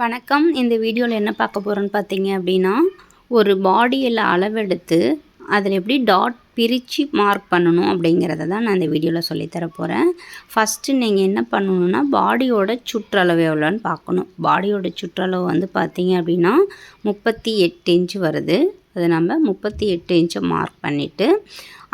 வணக்கம். இந்த வீடியோவில் என்ன பார்க்க போகிறோன்னு பார்த்தீங்க அப்படின்னா ஒரு பாடியில் அளவெடுத்து அதில் எப்படி டாட் பிரித்து மார்க் பண்ணணும் அப்படிங்கிறத தான் நான் இந்த வீடியோவில் சொல்லித்தர போகிறேன் ஃபஸ்ட்டு நீங்கள் என்ன பண்ணணுன்னா பாடியோட சுற்றளவு எவ்வளோன்னு பார்க்கணும். பாடியோட சுற்றளவு வந்து பார்த்தீங்க அப்படின்னா முப்பத்தி எட்டு இன்ச்சு வருது. அதை நம்ம முப்பத்தி எட்டு இன்ச்சை மார்க் பண்ணிவிட்டு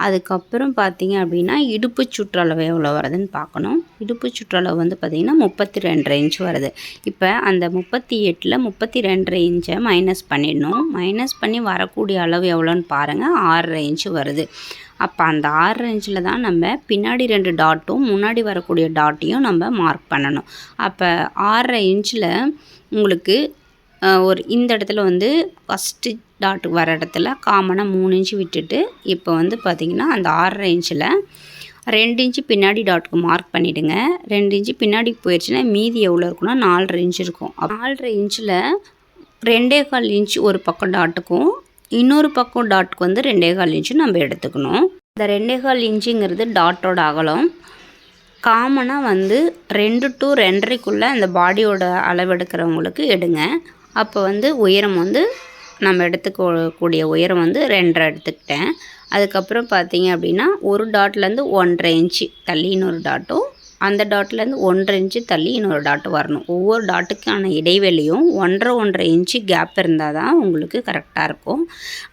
அதுக்கப்புறம் பார்த்திங்க அப்படின்னா இடுப்பு சுற்றளவு எவ்வளோ வருதுன்னு பார்க்கணும். இடுப்பு சுற்றளவு வந்து பார்த்திங்கன்னா முப்பத்தி ரெண்டரை இன்ச் வருது. இப்போ அந்த முப்பத்தி எட்டில் முப்பத்தி ரெண்டரை இன்ச்சை மைனஸ் பண்ணிடணும். மைனஸ் பண்ணி வரக்கூடிய அளவு எவ்வளோன்னு பாருங்கள் ஆறரை இன்ச்சு வருது. அப்போ அந்த ஆறரை இன்ச்சில் தான் நம்ம பின்னாடி ரெண்டு டாட்டும் முன்னாடி வரக்கூடிய டாட்டையும் நம்ம மார்க் பண்ணணும். அப்போ ஆறரை இன்ச்சில் உங்களுக்கு ஒரு இந்த இடத்துல வந்து ஃபஸ்ட்டு டாட் வர இடத்துல காமனாக மூணு இன்ச்சு விட்டுட்டு இப்போ வந்து பார்த்திங்கன்னா அந்த ஆறரை இன்ச்சில் ரெண்டு இன்ச்சு பின்னாடி டாட்டுக்கு மார்க் பண்ணிவிடுங்க ரெண்டு இன்ச்சு பின்னாடி போயிடுச்சுன்னா மீதி எவ்வளோ இருக்குன்னா நாலரை இன்ச்சு இருக்கும். நாலரை இன்ச்சில் ரெண்டே கால் இன்ச் ஒரு பக்கம் டாட்டுக்கும் இன்னொரு பக்கம் டாட்டுக்கு வந்து ரெண்டே கால் இன்ச்சு நம்ம எடுத்துக்கணும். இந்த ரெண்டே கால் இன்ச்சுங்கிறது டாட்டோட அகலம். காமனாக வந்து ரெண்டு டு ரெண்டரைக்குள்ளே அந்த பாடியோட அளவெடுக்கிறவங்களுக்கு எடுங்க. அப்போ வந்து உயரம் வந்து நம்ம எடுத்துக்கக்கூடிய உயரம் வந்து ரெண்டரை எடுத்துக்கிட்டேன். அதுக்கப்புறம் பார்த்தீங்க அப்படின்னா ஒரு டாட்லேருந்து ஒன்றரை இன்ச்சு தள்ளி இன்னொரு டாட்டும் அந்த டாட்லேருந்து ஒன்றரை இன்ச்சு தள்ளி இன்னொரு டாட்டு வரணும். ஒவ்வொரு டாட்டுக்கான இடைவெளியும் ஒன்றரை ஒன்றரை இன்ச்சு கேப் இருந்தால் தான் உங்களுக்கு கரெக்டாக இருக்கும்.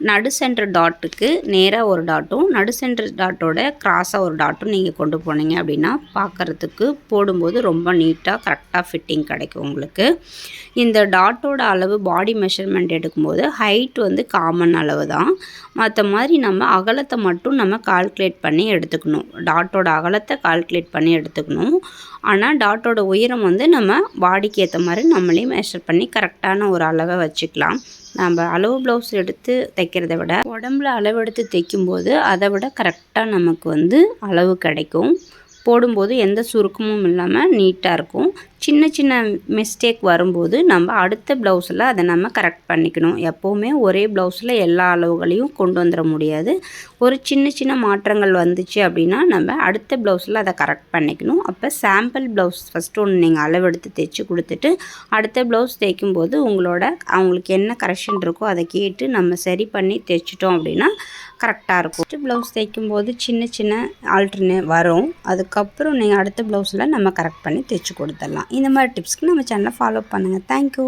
நடு சென்டர் டாட்டுக்கு நேராக ஒரு டாட்டும் நடு சென்டர் டாட்டோட கிராஸாக ஒரு டாட்டும் நீங்கள் கொண்டு போனீங்க அப்படின்னா பார்க்குறதுக்கு போடும்போது ரொம்ப நீட்டாக கரெக்டாக ஃபிட்டிங் கிடைக்கும் உங்களுக்கு. இந்த டாட்டோட அளவு பாடி மெஷர்மெண்ட் எடுக்கும்போது ஹைட் வந்து காமன் அளவு தான். மற்ற மாதிரி நம்ம அகலத்தை மட்டும் நம்ம கால்குலேட் பண்ணி எடுத்துக்கணும். டாட்டோட அகலத்தை கால்குலேட் பண்ணி எடுத்துக்கணும். ஆனால் டாட்டோட உயரம் வந்து நம்ம பாடிக்கு ஏற்ற மாதிரி நம்மளே மெஷர் பண்ணி கரெக்டான ஒரு அளவை வச்சுக்கலாம். நம்ம அளவு ப்ளவுஸ் எடுத்து தைக்கிறத விட உடம்புல அளவு எடுத்து தைக்கும்போது அதை விட கரெக்டாக நமக்கு வந்து அளவு கிடைக்கும். போடும்போது எந்த சுருக்கமும் இல்லாமல் நீட்டாக இருக்கும். சின்ன சின்ன மிஸ்டேக் வரும்போது நம்ம அடுத்த ப்ளவுஸில் அதை நம்ம கரெக்ட் பண்ணிக்கணும். எப்போவுமே ஒரே ப்ளவுஸில் எல்லா அளவுகளையும் கொண்டு வந்துட முடியாது. ஒரு சின்ன சின்ன மாற்றங்கள் வந்துச்சு அப்படின்னா நம்ம அடுத்த ப்ளவுஸில் அதை கரெக்ட் பண்ணிக்கணும். அப்போ சாம்பிள் ப்ளவுஸ் ஃபஸ்ட்டு ஒன்று நீங்கள் அளவெடுத்து தைச்சி கொடுத்துட்டு அடுத்த ப்ளவுஸ் தைக்கும்போது உங்களோட அவங்களுக்கு என்ன கரெக்ஷன் இருக்கோ அதை கேட்டு நம்ம சரி பண்ணி தைச்சிட்டோம் அப்படின்னா கரெக்டாக இருக்கும். ஃபஸ்ட்டு ப்ளவுஸ் தைக்கும்போது சின்ன சின்ன ஆல்டர்னே வரும். அதுக்கப்புறம் நீங்கள் அடுத்த ப்ளவுஸில் நம்ம கரெக்ட் பண்ணி தைச்சி கொடுத்துடலாம். இந்த மாதிரி டிப்ஸ்க்கு நம்ம சேனலை ஃபாலோ பண்ணுங்கள் தேங்க்யூ